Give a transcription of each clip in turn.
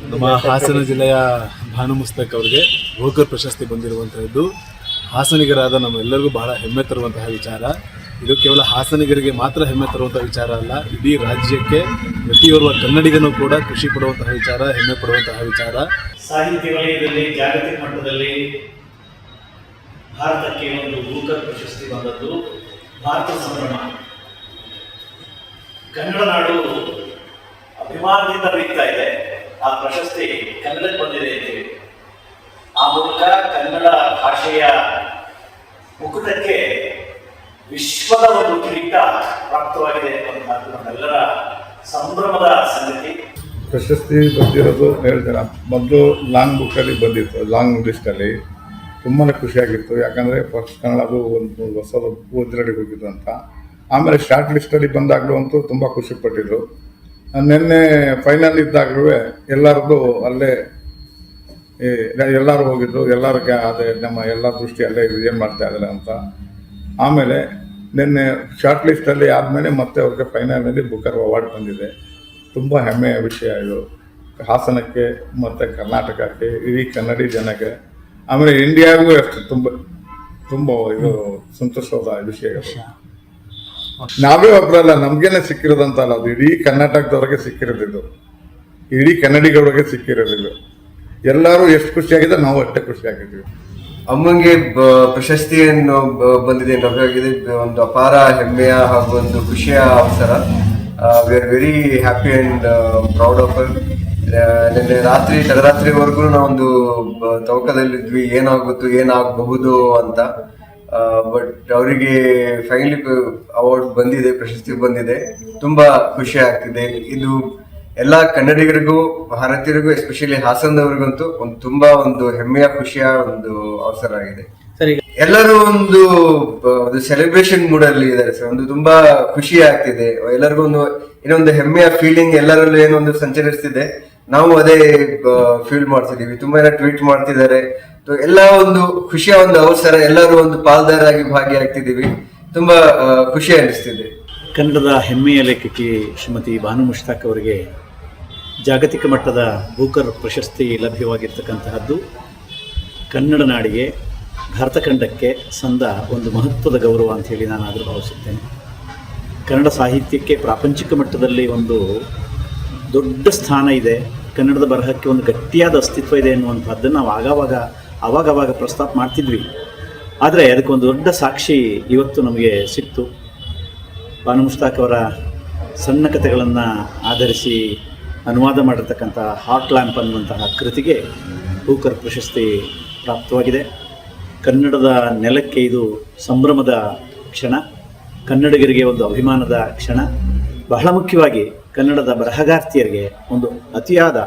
ನಮ್ಮ ಹಾಸನ ಜಿಲ್ಲೆಯ ಭಾನು ಮುಸ್ತಕ್ ಅವರಿಗೆ ಗೋಕರ್ ಪ್ರಶಸ್ತಿ ಬಂದಿರುವಂತಹದ್ದು. ಹಾಸನಿಗರಾದ ನಮ್ಮೆಲ್ಲರಿಗೂ ಬಹಳ ಹೆಮ್ಮೆ ತರುವಂತಹ ವಿಚಾರ. ಇದು ಕೇವಲ ಹಾಸನಿಗರಿಗೆ ಮಾತ್ರ ಹೆಮ್ಮೆ ತರುವಂತಹ ವಿಚಾರ ಅಲ್ಲ, ಇಡೀ ರಾಜ್ಯಕ್ಕೆ ಪ್ರತಿಯೊರ್ವ ಕನ್ನಡಿಗನೂ ಕೂಡ ಖುಷಿ ಪಡುವಂತಹ ವಿಚಾರ, ಹೆಮ್ಮೆ ಪಡುವಂತಹ ವಿಚಾರ. ಸಾಹಿತ್ಯ ವಲಯದಲ್ಲಿ, ಜಾಗತಿಕ ಮಟ್ಟದಲ್ಲಿ ಭಾರತಕ್ಕೆ ಒಂದು ಬೂಕರ್ ಪ್ರಶಸ್ತಿ ಬಂದದ್ದು ಭಾರತ ಸಂಭ್ರಮ. ಕನ್ನಡ ನಾಡು ಅಭಿಮಾನದಿಂದ ಬೀಗ್ತಾ ಇದೆ. ಆ ಪ್ರಶಸ್ತಿ ಕನ್ನಡಕ್ಕೆ ಬಂದಿದೆ ಅಂತೀವಿ ಆ ಮೂಲಕ ಕನ್ನಡ ಭಾಷೆಯ ಮುಕುಟಕ್ಕೆ ವಿಶ್ವದ ಒಂದು ಕಿರೀಟ ಪ್ರಾಪ್ತವಾಗಿದೆ ಅನ್ನುವಂಥದ್ದು ನಮ್ಮೆಲ್ಲರ ಸಂಭ್ರಮದ ಸಂಗತಿ. ಪ್ರಶಸ್ತಿ ಬಂದಿರೋದು ಹೇಳ್ತಾರೆ? ಮೊದಲು ಲಾಂಗ್ ಬುಕ್ಕಲ್ಲಿ ಬಂದಿತ್ತು, ಲಾಂಗ್ ಲಿಸ್ಟಲ್ಲಿ ತುಂಬಾ ಖುಷಿಯಾಗಿತ್ತು. ಯಾಕಂದರೆ ಫಸ್ಟ್ ಕನ್ನಡದು ಒಂದು ಹೊಸದು ಓದ್ರಡಿ ಹೋಗಿದ್ದು ಅಂತ. ಆಮೇಲೆ ಶಾರ್ಟ್ ಲಿಸ್ಟಲ್ಲಿ ಬಂದಾಗಲೂ ಅಂತೂ ತುಂಬ ಖುಷಿಪಟ್ಟಿದ್ರು ನಿನ್ನೆ ಫೈನಲ್ ಇದ್ದಾಗಲೂ ಎಲ್ಲರದ್ದು ಅಲ್ಲೇ ಎಲ್ಲರೂ ಹೋಗಿದ್ರು ಎಲ್ಲರಿಗೆ ಅದೇ ನಮ್ಮ ಎಲ್ಲ ದೃಷ್ಟಿ ಅಲ್ಲೇ ಏನು ಮಾಡ್ತಾ ಇದ್ದಾರೆ ಅಂತ. ಆಮೇಲೆ ನಿನ್ನೆ ಶಾರ್ಟ್ ಲಿಸ್ಟಲ್ಲಿ ಆದಮೇಲೆ ಮತ್ತೆ ಅವ್ರಿಗೆ ಫೈನಲಲ್ಲಿ ಬುಕರ್ ಅವಾರ್ಡ್ ಬಂದಿದೆ. ತುಂಬ ಹೆಮ್ಮೆಯ ವಿಷಯ ಇದು. ಹಾಸನಕ್ಕೆ ಮತ್ತು ಕರ್ನಾಟಕಕ್ಕೆ, ಇಡೀ ಕನ್ನಡಿ ಜನಕ್ಕೆ. ಆಮೇಲೆ ಇಂಡಿಯಾಗೂ ಅಷ್ಟು ತುಂಬ ತುಂಬ ಇದು ಸಂತೋಷವಾದ ವಿಷಯ ಇದು. ನಾವೇ ಒಬ್ಬರಲ್ಲ ನಮ್ಗೇನೆ ಸಿಕ್ಕಿರೋದಂತಲ್ಲ ಅದು. ಇಡೀ ಕರ್ನಾಟಕದವ್ರಿಗೆ ಸಿಕ್ಕಿರೋದಿದ್ದು ಇಡೀ ಕನ್ನಡಿಗರಿಗೆ ಸಿಕ್ಕಿರೋದಿದ್ದು ಎಲ್ಲರೂ ಎಷ್ಟು ಖುಷಿಯಾಗಿದೆ, ನಾವು ಅಷ್ಟೇ ಖುಷಿಯಾಗಿದ್ದೀವಿ. ಅಮ್ಮಂಗೆ ಪ್ರಶಸ್ತಿಯನ್ನು ಬಂದಿದೆ, ನಮಗಾಗಿದೆ. ಒಂದು ಅಪಾರ ಹೆಮ್ಮೆಯ ಹಾಗೂ ಒಂದು ಖುಷಿಯ ಅವಸರ. We are very happy and proud of ನಿನ್ನೆ ರಾತ್ರಿ, ತಡರಾತ್ರಿವರೆಗೂ ನಾವೊಂದು ತವಕದಲ್ಲಿದ್ವಿ. ಏನಾಗುತ್ತೋ, ಏನಾಗಬಹುದು ಅಂತ. ಬಟ್ ಅವರಿಗೆ ಫೈನಲಿ ಅವಾರ್ಡ್ ಬಂದಿದೆ ಪ್ರಶಸ್ತಿ ಬಂದಿದೆ. ತುಂಬಾ ಖುಷಿ ಆಗ್ತಿದೆ. ಇದು ಎಲ್ಲ ಕನ್ನಡಿಗರಿಗೂ ಭಾರತೀಯರಿಗೂ ಎಸ್ಪೆಷಲಿ ಹಾಸನದವರಿಗಂತೂ ಒಂದು ತುಂಬಾ ಒಂದು ಹೆಮ್ಮೆಯ ಖುಷಿಯ ಒಂದು ಅವಸರ ಆಗಿದೆ. ಎಲ್ಲರೂ ಒಂದು ಒಂದು ಸೆಲೆಬ್ರೇಷನ್ ಮೂಡ್ ಅಲ್ಲಿ ಇದ್ದಾರೆ ಸರ್. ಒಂದು ತುಂಬಾ ಖುಷಿ ಆಗ್ತಿದೆ. ಎಲ್ಲರಿಗೂ ಒಂದು ಏನೊಂದು ಹೆಮ್ಮೆಯ ಫೀಲಿಂಗ್ ಎಲ್ಲರಲ್ಲೂ ಏನೊಂದು ಸಂಚರಿಸ್ತಿದೆ. ನಾವು ಅದೇ ಫೀಲ್ ಮಾಡ್ತಿದೀವಿ ತುಂಬಾ ಜನ ಟ್ವೀಟ್ ಮಾಡ್ತಿದ್ದಾರೆ. ಎಲ್ಲ ಒಂದು ಖುಷಿಯ ಒಂದು ಅವಸರ, ಎಲ್ಲರೂ ಒಂದು ಪಾಲ್ದಾರಾಗಿ ಭಾಗಿಯಾಗ್ತಿದ್ದೀವಿ. ತುಂಬಾ ಖುಷಿ ಅನಿಸ್ತಿದೆ. ಕನ್ನಡದ ಹೆಮ್ಮೆಯ ಲೇಖಕಿ ಶ್ರೀಮತಿ ಭಾನು ಮುಷ್ತಾಕ್ ಅವರಿಗೆ ಜಾಗತಿಕ ಮಟ್ಟದ ಬೂಕರ್ ಪ್ರಶಸ್ತಿ ಲಭ್ಯವಾಗಿರ್ತಕ್ಕಂತಹದ್ದು ಕನ್ನಡ ನಾಡಿಗೆ, ಭಾರತ ಖಂಡಕ್ಕೆ ಸಂದ ಒಂದು ಮಹತ್ವದ ಗೌರವ ಅಂತ ಹೇಳಿ ನಾನು ಆದರೂ ಭಾವಿಸುತ್ತೇನೆ. ಕನ್ನಡ ಸಾಹಿತ್ಯಕ್ಕೆ ಪ್ರಾಪಂಚಿಕ ಮಟ್ಟದಲ್ಲಿ ಒಂದು ದೊಡ್ಡ ಸ್ಥಾನ ಇದೆ. ಕನ್ನಡದ ಬರಹಕ್ಕೆ ಒಂದು ಗಟ್ಟಿಯಾದ ಅಸ್ತಿತ್ವ ಇದೆ ಅನ್ನುವಂಥದ್ದನ್ನು ನಾವು ಆಗಾವಾಗ ಅವಾಗವಾಗ ಪ್ರಸ್ತಾಪ ಮಾಡ್ತಿದ್ವಿ. ಆದರೆ ಅದಕ್ಕೊಂದು ದೊಡ್ಡ ಸಾಕ್ಷಿ ಇವತ್ತು ನಮಗೆ ಸಿಕ್ತು. ಬಾನು ಮುಷ್ತಾಕ್ ಅವರ ಸಣ್ಣ ಕಥೆಗಳನ್ನು ಆಧರಿಸಿ ಅನುವಾದ ಮಾಡಿರ್ತಕ್ಕಂಥ ಹಾಟ್ ಲ್ಯಾಂಪ್ ಅನ್ನುವಂತಹ ಕೃತಿಗೆ ಹೂಕರ್ ಪ್ರಶಸ್ತಿ ಪ್ರಾಪ್ತವಾಗಿದೆ. ಕನ್ನಡದ ನೆಲಕ್ಕೆ ಇದು ಸಂಭ್ರಮದ ಕ್ಷಣ. ಕನ್ನಡಿಗರಿಗೆ ಒಂದು ಅಭಿಮಾನದ ಕ್ಷಣ. ಬಹಳ ಮುಖ್ಯವಾಗಿ ಕನ್ನಡದ ಬರಹಗಾರ್ತಿಯರಿಗೆ ಒಂದು ಅತಿಯಾದ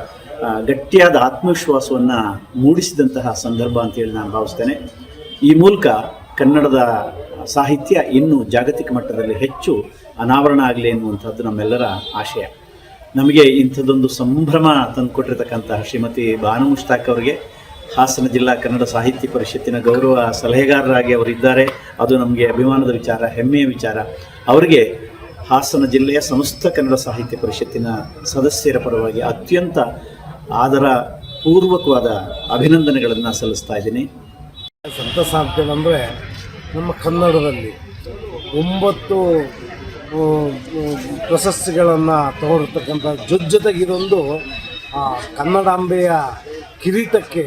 ಗಟ್ಟಿಯಾದ ಆತ್ಮವಿಶ್ವಾಸವನ್ನು ಮೂಡಿಸಿದಂತಹ ಸಂದರ್ಭ ಅಂತೇಳಿ ನಾನು ಭಾವಿಸ್ತೇನೆ. ಈ ಮೂಲಕ ಕನ್ನಡದ ಸಾಹಿತ್ಯ ಇನ್ನೂ ಜಾಗತಿಕ ಮಟ್ಟದಲ್ಲಿ ಹೆಚ್ಚು ಅನಾವರಣ ಆಗಲಿ ಎನ್ನುವಂಥದ್ದು ನಮ್ಮೆಲ್ಲರ ಆಶಯ. ನಮಗೆ ಇಂಥದ್ದೊಂದು ಸಂಭ್ರಮ ತಂದುಕೊಟ್ಟಿರ್ತಕ್ಕಂತಹ ಶ್ರೀಮತಿ ಭಾನು ಮುಷ್ತಾಕ್ ಅವರಿಗೆ, ಹಾಸನ ಜಿಲ್ಲಾ ಕನ್ನಡ ಸಾಹಿತ್ಯ ಪರಿಷತ್ತಿನ ಗೌರವ ಸಲಹೆಗಾರರಾಗಿ ಅವರಿದ್ದಾರೆ. ಅದು ನಮಗೆ ಅಭಿಮಾನದ ವಿಚಾರ, ಹೆಮ್ಮೆಯ ವಿಚಾರ. ಅವರಿಗೆ ಹಾಸನ ಜಿಲ್ಲೆಯ ಸಮಸ್ತ ಕನ್ನಡ ಸಾಹಿತ್ಯ ಪರಿಷತ್ತಿನ ಸದಸ್ಯರ ಪರವಾಗಿ ಅತ್ಯಂತ ಆದರ ಪೂರ್ವಕವಾದ ಅಭಿನಂದನೆಗಳನ್ನು ಸಲ್ಲಿಸ್ತಾ ಇದ್ದೀನಿ. ಸಂತಸ ಅಂತೇಳಂದರೆ ನಮ್ಮ ಕನ್ನಡದಲ್ಲಿ ಒಂಬತ್ತು ಪ್ರಶಸ್ತಿಗಳನ್ನು ತಗೊಂಡಿರ್ತಕ್ಕಂಥ ಜೊತೆ ಜೊತೆಗೆ ಇದೊಂದು ಕನ್ನಡಾಂಬೆಯ ಕಿರೀಟಕ್ಕೆ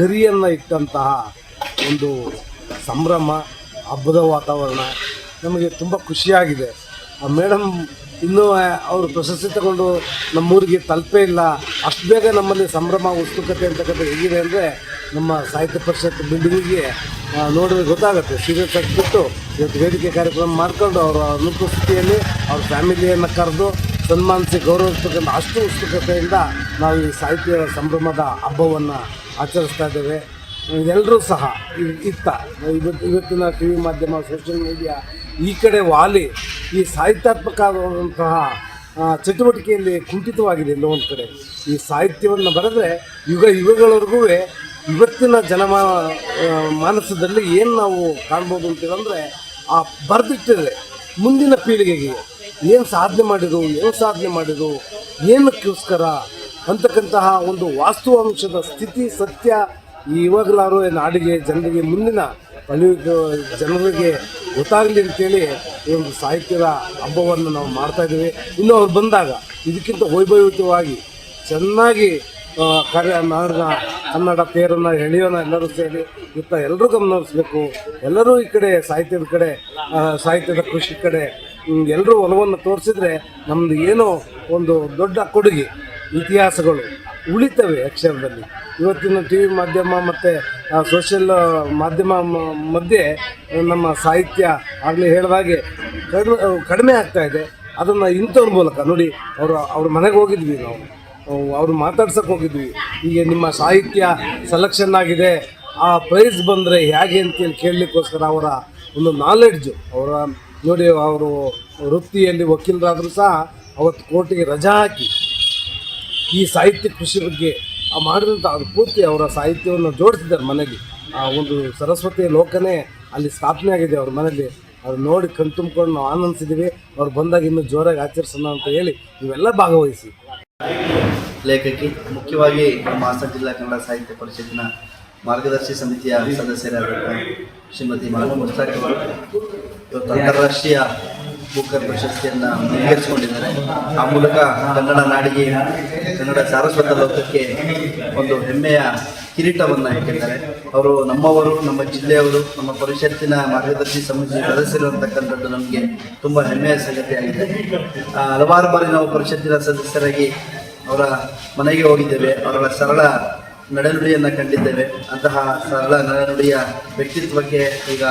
ಗರಿಯನ್ನು ಇಟ್ಟಂತಹ ಒಂದು ಸಂಭ್ರಮ, ಹಬ್ಬದ ವಾತಾವರಣ. ನಮಗೆ ತುಂಬ ಖುಷಿಯಾಗಿದೆ. ಆ ಮೇಡಮ್ ಇನ್ನೂ ಅವರು ಪ್ರಶಸ್ತಿ ತಗೊಂಡು ನಮ್ಮೂರಿಗೆ ತಲುಪೇ ಇಲ್ಲ. ಅಷ್ಟು ಬೇಗ ನಮ್ಮಲ್ಲಿ ಸಂಭ್ರಮ, ಉತ್ಸುಕತೆ ಅಂತಕ್ಕಂಥ ಹೇಗಿದೆ ಅಂದರೆ ನಮ್ಮ ಸಾಹಿತ್ಯ ಪರಿಷತ್ ಬಿಲ್ಡಿಂಗಿಗೆ ನೋಡಿದ್ರೆ ಗೊತ್ತಾಗುತ್ತೆ. ಸೀರಿಯಸ್ ಹಾಕಿಬಿಟ್ಟು ಇವತ್ತು ವೇದಿಕೆ ಕಾರ್ಯಕ್ರಮ ಮಾಡಿಕೊಂಡು ಅವರ ಅನುಪಸ್ಥಿತಿಯಲ್ಲಿ ಅವ್ರ ಫ್ಯಾಮಿಲಿಯನ್ನು ಕರೆದು ಸನ್ಮಾನಿಸಿ ಗೌರವಿಸ್ತಕ್ಕಂಥ ಅಷ್ಟು ಉತ್ಸುಕತೆಯಿಂದ ನಾವು ಈ ಸಾಹಿತ್ಯ ಸಂಭ್ರಮದ ಹಬ್ಬವನ್ನು ಆಚರಿಸ್ತಾ ಇದ್ದೇವೆ. ಎಲ್ಲರೂ ಸಹ ಇತ್ತ. ಇವತ್ತು ಇವತ್ತಿನ ಟಿ ವಿ ಮಾಧ್ಯಮ, ಸೋಷಿಯಲ್ ಮೀಡಿಯಾ ಈ ಕಡೆ ವಾಲಿ, ಈ ಸಾಹಿತ್ಯಾತ್ಮಕವಾದಂತಹ ಚಟುವಟಿಕೆಯಲ್ಲಿ ಕುಂಠಿತವಾಗಿದೆ ಎಲ್ಲೋ ಒಂದು ಕಡೆ. ಈ ಸಾಹಿತ್ಯವನ್ನು ಬರೆದ್ರೆ ಯುಗ ಯುಗಗಳವರೆಗೂ ಇವತ್ತಿನ ಜನಮಾ ಮಾನಸದಲ್ಲಿ ಏನು ನಾವು ಕಾಣ್ಬೋದು ಅಂತೇಳಂದರೆ, ಆ ಬರೆದಿಟ್ಟಿದ್ರೆ ಮುಂದಿನ ಪೀಳಿಗೆಗೆ ಏನು ಸಾಧನೆ ಮಾಡಿದ್ರು, ಏನು ಸಾಧನೆ ಮಾಡಿದ್ರು, ಏನಕ್ಕೋಸ್ಕರ ಅಂತಕ್ಕಂತಹ ಒಂದು ವಾಸ್ತವಾಂಶದ ಸ್ಥಿತಿ, ಸತ್ಯ ಈ ಇವಾಗಲಾರು ನಾಡಿಗೆ, ಜನರಿಗೆ ಮುಂದಿನ ಪಳಿಯುಗ ಜನರಿಗೆ ಗೊತ್ತಾಗಲಿ ಅಂತೇಳಿ ಈ ಒಂದು ಸಾಹಿತ್ಯದ ಹಬ್ಬವನ್ನು ನಾವು ಮಾಡ್ತಾ ಇದ್ದೀವಿ. ಇನ್ನು ಅವ್ರು ಬಂದಾಗ ಇದಕ್ಕಿಂತ ವೈಭವಯುತವಾಗಿ ಚೆನ್ನಾಗಿ ಕಾರ್ಯ ನಾಡಿನ, ಕನ್ನಡ ಪೇರನ್ನು ಎಳೆಯೋಣ ಎಲ್ಲರೂ ಸೇರಿ ಇತ್ತ ಎಲ್ಲರೂ ಗಮನಿಸಬೇಕು ಎಲ್ಲರೂ ಈ ಕಡೆ ಸಾಹಿತ್ಯದ ಕಡೆ ಸಾಹಿತ್ಯದ ಕೃಷಿ ಕಡೆ ಎಲ್ಲರೂ ಒಲವನ್ನು ತೋರಿಸಿದ್ರೆ ನಮ್ಮದು ಏನೋ ಒಂದು ದೊಡ್ಡ ಕೊಡುಗೆ, ಇತಿಹಾಸಗಳು ಉಳಿತವೆ ಅಕ್ಷರದಲ್ಲಿ ಇವತ್ತಿನ ಟಿ ವಿ ಮಾಧ್ಯಮ ಮತ್ತು ಸೋಷಿಯಲ್ ಮಾಧ್ಯಮ ಮಧ್ಯೆ ನಮ್ಮ ಸಾಹಿತ್ಯ ಆಗಲಿ ಹೇಳಿದಾಗೆ ಕಡಿಮೆ ಕಡಿಮೆ ಆಗ್ತಾ ಇದೆ. ಅದನ್ನು ಇಂಥವ್ರ ಮೂಲಕ ನೋಡಿ, ಅವರು, ಅವ್ರ ಮನೆಗೆ ಹೋಗಿದ್ವಿ ನಾವು. ಅವ್ರು ಮಾತಾಡ್ಸಕ್ಕೆ ಹೋಗಿದ್ವಿ. ಈಗ ನಿಮ್ಮ ಸಾಹಿತ್ಯ ಸೆಲೆಕ್ಷನ್ ಆಗಿದೆ. ಆ ಪ್ರೈಸ್ ಬಂದರೆ ಹೇಗೆ ಅಂತೇಳಿ ಕೇಳಲಿಕ್ಕೋಸ್ಕರ ಅವರ ಒಂದು ನಾಲೆಡ್ಜು ಅವರ ನೋಡಿ ಅವರು ವೃತ್ತಿಯಲ್ಲಿ ವಕೀಲರಾದರೂ ಸಹ ಅವತ್ತು ಕೋರ್ಟಿಗೆ ರಜಾ ಹಾಕಿ ಈ ಸಾಹಿತ್ಯ ಕೃಷಿ ಬಗ್ಗೆ ಆ ಮಾಡಿದಂಥ ಅದು ಪೂರ್ತಿ ಅವರ ಸಾಹಿತ್ಯವನ್ನು ಜೋಡಿಸಿದ್ದಾರೆ ಮನೆಯಲ್ಲಿ. ಆ ಒಂದು ಸರಸ್ವತಿ ಲೋಕನೇ ಅಲ್ಲಿ ಸ್ಥಾಪನೆ ಆಗಿದೆ ಅವ್ರ ಮನೆಯಲ್ಲಿ. ಅವ್ರು ನೋಡಿ ಕಣ್ ತುಂಬಿಕೊಂಡು ನಾವು ಆನಂದಿಸಿದ್ದೀವಿ. ಅವ್ರು ಬಂದಾಗ ಇನ್ನೂ ಜೋರಾಗಿ ಆಚರಿಸೋಣ ಅಂತ ಹೇಳಿ ನೀವೆಲ್ಲ ಭಾಗವಹಿಸಿ. ಲೇಖಕಿ, ಮುಖ್ಯವಾಗಿ ನಮ್ಮ ಹಾಸನ ಜಿಲ್ಲಾ ಕನ್ನಡ ಸಾಹಿತ್ಯ ಪರಿಷತ್ತಿನ ಮಾರ್ಗದರ್ಶಿ ಸಮಿತಿಯ ಸದಸ್ಯರಾದ ಶ್ರೀಮತಿ ಮಾನು ಮುಸ್ತಾಕ್ ಅವರು. ಇವತ್ತು ಅಂತಾರಾಷ್ಟ್ರೀಯ ಬೂಕರ್ ಪ್ರಶಸ್ತಿಯನ್ನು ಮುನ್ನಡೆಸಿಕೊಂಡಿದ್ದಾರೆ ಆ ಮೂಲಕ ಕನ್ನಡ ನಾಡಿಗೆ, ಕನ್ನಡ ಸಾರಸ್ವತ ಲೋಕಕ್ಕೆ ಒಂದು ಹೆಮ್ಮೆಯ ಕಿರೀಟವನ್ನು ಇಟ್ಟಿದ್ದಾರೆ. ಅವರು ನಮ್ಮವರು, ನಮ್ಮ ಜಿಲ್ಲೆಯವರು, ನಮ್ಮ ಪರಿಷತ್ತಿನ ಮಾರ್ಗದರ್ಶಿ ಸಮಿತಿ ಸದಸ್ಯರು ಅಂತಕ್ಕಂಥದ್ದು ನಮಗೆ ತುಂಬ ಹೆಮ್ಮೆಯ ಸಂಗತಿಯಾಗಿದೆ ಹಲವಾರು ಬಾರಿ ನಾವು ಪರಿಷತ್ತಿನ ಸದಸ್ಯರಾಗಿ ಅವರ ಮನೆಗೆ ಹೋಗಿದ್ದೇವೆ. ಅವರ ಸರಳ ನಡೆನುಡಿಯನ್ನು ಕಂಡಿದ್ದೇವೆ. ಅಂತಹ ಸರಳ ನಡೆನುಡಿಯ ವ್ಯಕ್ತಿತ್ವಕ್ಕೆ ಈಗ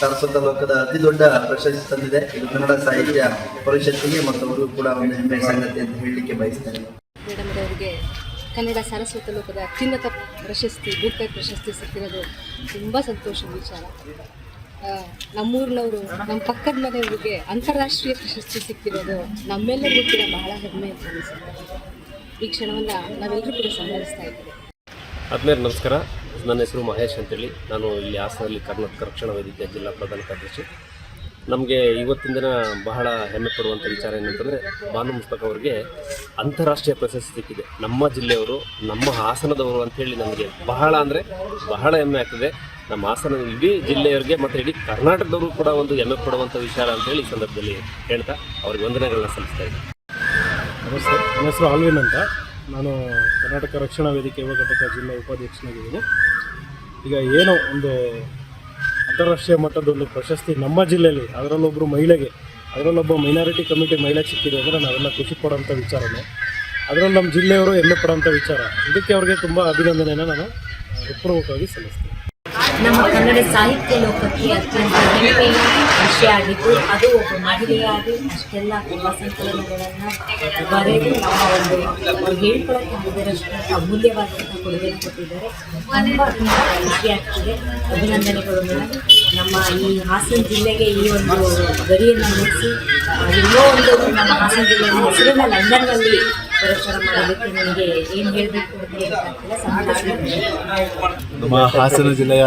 ಸರಸ್ವತ ಲೋಕದ ಅತಿ ದೊಡ್ಡ ಪ್ರಶಸ್ತಿ ತಂದಿದೆ. ಇದು ಕನ್ನಡ ಸಾಹಿತ್ಯ ಪರಿಷತ್ತಿಗೆ ಮತ್ತು ಅವರು ಕೂಡ ಒಂದು ಹೆಮ್ಮೆ ಸಂಗತಿ ಅಂತ ಹೇಳಲಿಕ್ಕೆ ಬಯಸ್ತೇನೆ. ಮೇಡಮ್ ಅವರಿಗೆ ಕನ್ನಡ ಸರಸ್ವತ ಲೋಕದ ಅತ್ಯುನ್ನತ ಪ್ರಶಸ್ತಿ ಬೂಕರ್ ಪ್ರಶಸ್ತಿ ಸಿಕ್ಕಿರೋದು ತುಂಬ ಸಂತೋಷದ ವಿಚಾರ. ನಮ್ಮೂರಿನವರು ನಮ್ಮ ಪಕ್ಕದ ಮನೆಯವರಿಗೆ ಅಂತಾರಾಷ್ಟ್ರೀಯ ಪ್ರಶಸ್ತಿ ಸಿಕ್ಕಿರೋದು ನಮ್ಮೆಲ್ಲರಿಗೂ ಕೂಡ ಬಹಳ ಹೆಮ್ಮೆ ಅಂತ ಅನಿಸುತ್ತೆ. ಈ ಕ್ಷಣವನ್ನು ನಾವೆಲ್ಲರೂ ಕೂಡ ಸಂಭವಿಸ್ತಾ ಇದ್ದೀವಿ. ಆದ್ಮೇಲೆ ನಮಸ್ಕಾರ. ನನ್ನ ಹೆಸರು ಮಹೇಶ್ ಅಂತೇಳಿ. ನಾನು ಇಲ್ಲಿ ಹಾಸನಲ್ಲಿ ಕರ್ನಾಟಕ ರಕ್ಷಣಾ ವೇದಿಕೆ ಜಿಲ್ಲಾ ಪ್ರಧಾನ ಕಾರ್ಯದರ್ಶಿ. ನಮಗೆ ಇವತ್ತಿನ ದಿನ ಬಹಳ ಹೆಮ್ಮೆ ಪಡುವಂಥ ವಿಚಾರ ಏನಂತಂದರೆ, ಭಾನು ಮುಸ್ತಕ್ ಅವರಿಗೆ ಅಂತಾರಾಷ್ಟ್ರೀಯ ಪ್ರಶಸ್ತಿ ಸಿಕ್ಕಿದೆ. ನಮ್ಮ ಜಿಲ್ಲೆಯವರು, ನಮ್ಮ ಹಾಸನದವರು ಅಂಥೇಳಿ ನಮಗೆ ಬಹಳ ಅಂದರೆ ಬಹಳ ಹೆಮ್ಮೆ ಆಗ್ತದೆ. ನಮ್ಮ ಹಾಸನ ಇಡೀ ಜಿಲ್ಲೆಯವರಿಗೆ ಮತ್ತು ಇಡೀ ಕರ್ನಾಟಕದವರು ಕೂಡ ಒಂದು ಹೆಮ್ಮೆ ಪಡುವಂಥ ವಿಚಾರ ಅಂತೇಳಿ ಈ ಸಂದರ್ಭದಲ್ಲಿ ಹೇಳ್ತಾ, ಅವ್ರಿಗೆ ವಂದನೆಗಳನ್ನ ಸಲ್ಲಿಸ್ತಾ ಇದ್ದೀನಿ. ನಮಸ್ತೆ. ನನ್ನ ಹೆಸರು ಆಲ್ವಿನ್ ಅಂತ. ನಾನು ಕರ್ನಾಟಕ ರಕ್ಷಣಾ ವೇದಿಕೆ ಯುವ ಘಟಕ ಜಿಲ್ಲಾ ಉಪಾಧ್ಯಕ್ಷನಾಗಿದ್ದೀನಿ. ಈಗ ಏನೋ ಒಂದು ಅಂತಾರಾಷ್ಟ್ರೀಯ ಮಟ್ಟದ ಪ್ರಶಸ್ತಿ ನಮ್ಮ ಜಿಲ್ಲೆಯಲ್ಲಿ ಅದರಲ್ಲೊಬ್ಬರು ಮಹಿಳೆಗೆ, ಅದರಲ್ಲೊಬ್ಬ ಮೈನಾರಿಟಿ ಕಮಿಟಿ ಮಹಿಳೆಗೆ ಸಿಕ್ಕಿದೆ ಅಂದರೆ ನಾವೆಲ್ಲ ಖುಷಿ ಪಡೋಂಥ ವಿಚಾರನೇ. ಅದರಲ್ಲಿ ನಮ್ಮ ಜಿಲ್ಲೆಯವರು ಹೆಮ್ಮೆ ಪಡೋಂಥ ವಿಚಾರ. ಇದಕ್ಕೆ ಅವ್ರಿಗೆ ತುಂಬ ಅಭಿನಂದನೆಯನ್ನು ನಾನು ಹೃತ್ಪೂರ್ವಕವಾಗಿ ಸಲ್ಲಿಸ್ತೀನಿ. ನಮ್ಮ ಕನ್ನಡ ಸಾಹಿತ್ಯ ಲೋಕಕ್ಕೆ ಅತ್ಯಂತ ಹೆಮ್ಮೆಯ ವಿಷಯ ಆಗಿತ್ತು ಅದು ಒಬ್ಬ ಮಹಿಳೆಯಾಗಿ ಅಷ್ಟೆಲ್ಲ ತುಂಬ ಸಂಕಲನಗಳನ್ನು ಬರೆದು ನಮ್ಮ ಒಂದು ಅವ್ರು ಹೇಳ್ಕೊಳಕ್ಕೆ ಆಗದಿರಷ್ಟು ಅಮೂಲ್ಯವಾದಂಥ ಕೊಡುಗೆಯನ್ನು ಕೊಟ್ಟಿದ್ದಾರೆ. ತುಂಬ ತುಂಬ ಖುಷಿ ಆಗ್ತಿದೆ. ಅಭಿನಂದನೆಗಳು ಮೇಡಮ್ ನಮ್ಮ ಈ ಹಾಸನ ಜಿಲ್ಲೆಗೆ ಈ ಒಂದು ಗರಿಯನ್ನು ಮುಗಿಸಿ ಇನ್ನೂ ಒಂದು ನಮ್ಮ ಹಾಸನ ಜಿಲ್ಲೆಯ ಹೆಸರನ್ನ ಲಂಡನ್ನಲ್ಲಿ ನಮ್ಮ ಹಾಸನ ಜಿಲ್ಲೆಯ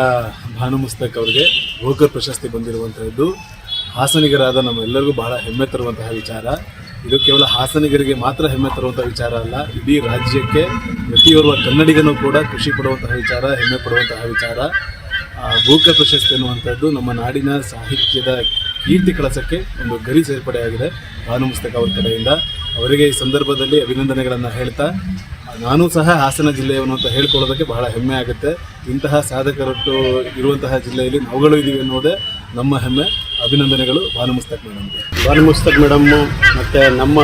ಭಾನು ಮುಸ್ತಕ್ ಅವರಿಗೆ ಗೋಕರ್ ಪ್ರಶಸ್ತಿ ಬಂದಿರುವಂತಹದ್ದು. ಹಾಸನಿಗರಾದ ನಮ್ಮೆಲ್ಲರಿಗೂ ಬಹಳ ಹೆಮ್ಮೆ ತರುವಂತಹ ವಿಚಾರ. ಇದು ಕೇವಲ ಹಾಸನಿಗರಿಗೆ ಮಾತ್ರ ಹೆಮ್ಮೆ ತರುವಂತಹ ವಿಚಾರ ಅಲ್ಲ ಇಡೀ ರಾಜ್ಯಕ್ಕೆ ಪ್ರತಿಯೋರ್ವ ಕನ್ನಡಿಗನು ಕೂಡ ಖುಷಿ ಪಡುವಂತಹ ವಿಚಾರ ಹೆಮ್ಮೆ ಪಡುವಂತಹ ವಿಚಾರ. ಆ, ಭೂಕರ್ ಪ್ರಶಸ್ತಿ ಅನ್ನುವಂಥದ್ದು ನಮ್ಮ ನಾಡಿನ ಸಾಹಿತ್ಯದ ಕೀರ್ತಿ ಕಳಸಕ್ಕೆ ಒಂದು ಗರಿ ಸೇರ್ಪಡೆಯಾಗಿದೆ ಭಾನು ಅವ್ರ ಕಡೆಯಿಂದ. ಅವರಿಗೆ ಈ ಸಂದರ್ಭದಲ್ಲಿ ಅಭಿನಂದನೆಗಳನ್ನು ಹೇಳ್ತಾ ನಾನು ಸಹ ಹಾಸನ ಜಿಲ್ಲೆಯವನು ಅಂತ ಹೇಳ್ಕೊಳ್ಳೋದಕ್ಕೆ ಬಹಳ ಹೆಮ್ಮೆ ಆಗುತ್ತೆ. ಇಂತಹ ಸಾಧಕರಟ್ಟು ಇರುವಂತಹ ಜಿಲ್ಲೆಯಲ್ಲಿ ನಾವುಗಳು ಇದ್ದೀವಿ ಅನ್ನೋದೇ ನಮ್ಮ ಹೆಮ್ಮೆ. ಅಭಿನಂದನೆಗಳು. ಭಾನು ಮುಸ್ತಕ್ ಮೇಡಮ್ಗೆ ಮುಸ್ತಕ್ ಮೇಡಮ್ಮು ಮತ್ತು ನಮ್ಮ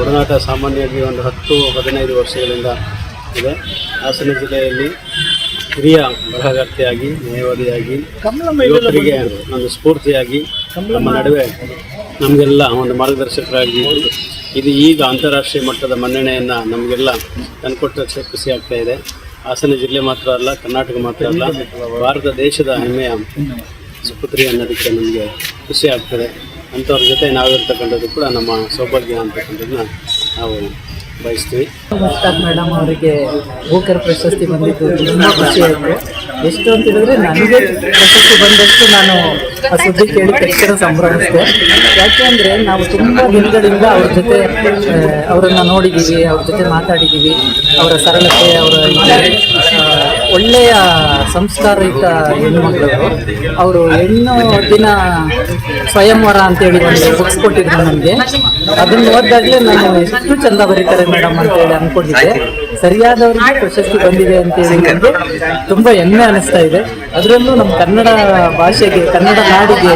ಒಡನಾಟ ಸಾಮಾನ್ಯವಾಗಿ ಒಂದು ಹತ್ತು ಹದಿನೈದು ವರ್ಷಗಳಿಂದ ಇದೆ. ಹಾಸನ ಜಿಲ್ಲೆಯಲ್ಲಿ ಹಿರಿಯ ಬರಹಗಾರ್ತಿಯಾಗಿ ನ್ಯಾಯವಾದಿಯಾಗಿ ಯುವಕರಿಗೆ ಒಂದು ಸ್ಫೂರ್ತಿಯಾಗಿ ನಮ್ಮ ನಡುವೆ ನಮಗೆಲ್ಲ ಒಂದು ಮಾರ್ಗದರ್ಶಕರಾಗಿ ಇದು ಈಗ ಅಂತಾರಾಷ್ಟ್ರೀಯ ಮಟ್ಟದ ಮನ್ನಣೆಯನ್ನು ನಮಗೆಲ್ಲ ತಂದುಕೊಟ್ಟ ಖುಷಿ ಆಗ್ತಾ ಇದೆ. ಹಾಸನ ಜಿಲ್ಲೆ ಮಾತ್ರ ಅಲ್ಲ, ಕರ್ನಾಟಕ ಮಾತ್ರ ಅಲ್ಲ, ಭಾರತ ದೇಶದ ಹೆಮ್ಮೆಯ ಸುಪುತ್ರಿ ಅನ್ನೋದಕ್ಕೆ ನಮಗೆ ಖುಷಿ ಆಗ್ತದೆ. ಅಂಥವ್ರ ಜೊತೆ ನಾವಿರ್ತಕ್ಕಂಥದ್ದು ಕೂಡ ನಮ್ಮ ಸೌಭಾಗ್ಯ ಅಂತಕ್ಕಂಥದ್ದನ್ನ ನಾವು ಬಯಸ್ತೀವಿ. ಮೇಡಮ್ ಅವರಿಗೆ ಭೂಕರ ಪ್ರಶಸ್ತಿ ಬಂದಿದ್ದು ತುಂಬ ಖುಷಿ ಆಯಿತು. ಎಷ್ಟು ಅಂತ ಹೇಳಿದ್ರೆ ನನಗೆ ಪ್ರಶಸ್ತಿ ಬಂದಷ್ಟು ನಾನು ಆ ಸುದ್ದಿ ಕೇಳಿ ತಕ್ಷಣ ಸಂಭ್ರಮಿಸಿದೆ. ಯಾಕೆ ಅಂದರೆ ನಾವು ತುಂಬ ದಿನಗಳಿಂದ ಅವ್ರ ಜೊತೆ ಅವರನ್ನು ನೋಡಿದ್ದೀವಿ ಅವ್ರ ಜೊತೆ ಮಾತಾಡಿದ್ದೀವಿ ಅವರ ಸರಳತೆ, ಅವರ ಒಳ್ಳೆಯ ಸಂಸ್ಕಾರಯುತ ಹೆಣ್ಣುಮಕ್ಕಳು ಅವರು ಹೆಣ್ಣು ದಿನ ಸ್ವಯಂವರ ಅಂತೇಳಿ ಒಂದು ಬುಕ್ಸ್ ಕೊಟ್ಟಿದ್ರು ನನಗೆ. ಅದನ್ನು ಓದಿದಾಗಲೇ ನಾನು ಎಷ್ಟು ಚಂದ ಬರೀತಾರೆ ಮೇಡಮ್ ಅಂತೇಳಿ ಅಂದ್ಕೊಂಡಿದ್ದೆ. ಸರಿಯಾದವ್ರಿಗೆ ಪ್ರಶಸ್ತಿ ಬಂದಿದೆ ಅಂತ ಹೇಳಿ ತುಂಬಾ ಹೆಮ್ಮೆ ಅನಿಸ್ತಾ ಇದೆ. ಅದರಲ್ಲೂ ನಮ್ಮ ಕನ್ನಡ ಭಾಷೆಗೆ ಕನ್ನಡ ನಾಡಿಗೆ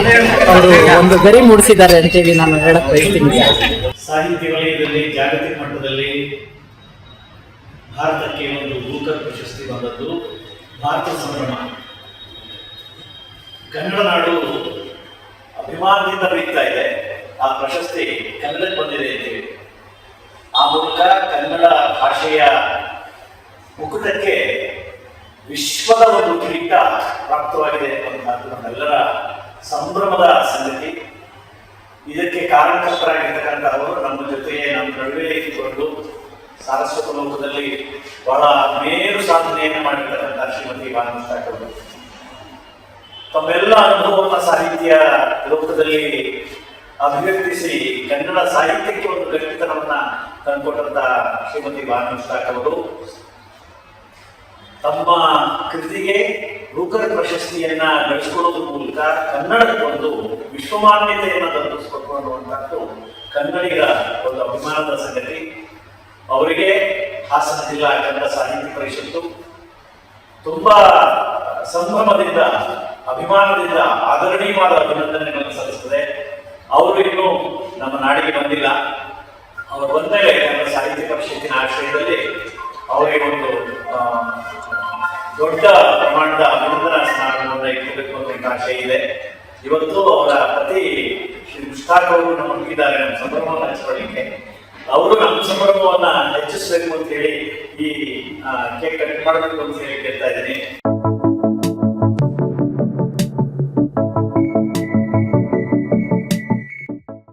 ಅವರು ಒಂದು ಗರಿ ಮೂಡಿಸಿದ್ದಾರೆ ಅಂತೇಳಿ ನಾನು ಹೇಳಕ್ ಬಯಸ್ತೀನಿ. ಸಾಹಿತ್ಯ ವಲಯದಲ್ಲಿ ಜಾಗತಿಕ ಮಟ್ಟದಲ್ಲಿ ಭಾರತಕ್ಕೆ ಒಂದು ಬೂಕರ್ ಪ್ರಶಸ್ತಿ ಬಂದದ್ದು ಭಾರತ ಸಂಭ್ರಮ. ಕನ್ನಡ ನಾಡು ಅಭಿಮಾನದಿಂದ ಬೆಳೀತಾ ಇದೆ. ಆ ಪ್ರಶಸ್ತಿ ಕನ್ನಡಕ್ಕೆ ಬಂದಿದೆ ಅಂತೇಳಿ ಆ ಮೂಲಕ ಕನ್ನಡ ಭಾಷೆಯ ಮುಕುಟಕ್ಕೆ ವಿಶ್ವದ ಒಂದು ಕಿರೀಟ ಪ್ರಾಪ್ತವಾಗಿದೆ ಅನ್ನುವಂಥದ್ದು ನಮ್ಮೆಲ್ಲರ ಸಂಭ್ರಮದ ಸಂಗತಿ. ಇದಕ್ಕೆ ಕಾರಣಕರ್ತರಾಗಿರ್ತಕ್ಕಂಥವರು ನಮ್ಮ ಜೊತೆಗೆ ನಮ್ಮ ನಡುವೆ ಇದ್ದುಕೊಂಡು ಸಾರಸ್ವತ ಲೋಕದಲ್ಲಿ ಬಹಳ ಮೇರು ಸಾಧನೆಯನ್ನು ಮಾಡಿರ್ತಕ್ಕಂಥ ಶ್ರೀಮತಿ ಅವರು. ತಮ್ಮೆಲ್ಲ ಅನುಭವವನ್ನು ಸಾಹಿತ್ಯ ಲೋಕದಲ್ಲಿ ಅಭಿವ್ಯಕ್ತಿಸಿ ಕನ್ನಡ ಸಾಹಿತ್ಯಕ್ಕೆ ಒಂದು ಗಟ್ಟಿತನವನ್ನ ತಂದುಕೊಟ್ಟಂತ ಶ್ರೀಮತಿ ಭಾನುಮಂತಾಕ್ ಅವರು, ತಮ್ಮ ಕೃತಿಗೆ ರೂಕರ್ ಪ್ರಶಸ್ತಿಯನ್ನ ಗಳಿಸಿಕೊಳ್ಳೋದ್ರ ಮೂಲಕ ಕನ್ನಡಕ್ಕೆ ಒಂದು ವಿಶ್ವಮಾನ್ಯತೆಯನ್ನು ಅನ್ನುವಂಥದ್ದು ಕನ್ನಡಿಗರ ಒಂದು ಅಭಿಮಾನದ ಸಂಗತಿ. ಅವರಿಗೆ ಹಾಸನ ಜಿಲ್ಲಾ ಕನ್ನಡ ಸಾಹಿತ್ಯ ಪರಿಷತ್ತು ತುಂಬಾ ಸಂಭ್ರಮದಿಂದ, ಅಭಿಮಾನದಿಂದ, ಆದರಣೀಯವಾದ ಅಭಿನಂದನೆಗಳನ್ನು ಸಲ್ಲಿಸುತ್ತದೆ. ಅವರು ಇನ್ನು ನಮ್ಮ ನಾಡಿಗೆ ಬಂದಿಲ್ಲ. ಅವರು ಬಂದರೆ ಕನ್ನಡ ಸಾಹಿತ್ಯ ಪರಿಷತ್ತಿನ ಆಶ್ರಯದಲ್ಲಿ ಅವರಿಗೆ ಒಂದು ದೊಡ್ಡ ಪ್ರಮಾಣದ ಅಭಿನಂದನಾ ಸ್ಮಾರಕವನ್ನು ಇಟ್ಟಬೇಕು ಅಂತ ಆಶೆ ಇದೆ. ಇವತ್ತು ಅವರ ಪತಿ ಶ್ರೀ ಮುಷ್ತಾಕ್ ಅವರು ನಮ್ಮಿದ್ದಾರೆ ನಮ್ಮ ಸಂಭ್ರಮವನ್ನು ಹಂಚಿಕೊಳ್ಳಿಕ್ಕೆ. ಅವರು ನಮ್ಮ ಸಂಭ್ರಮವನ್ನು ಹೆಚ್ಚಿಸಬೇಕು ಅಂತ ಹೇಳಿ ಈ ಕೇಕ್ ಕಟ್ ಮಾಡಬೇಕು ಅಂತ ಹೇಳಿ ಕೇಳ್ತಾ ಇದ್ದೀನಿ.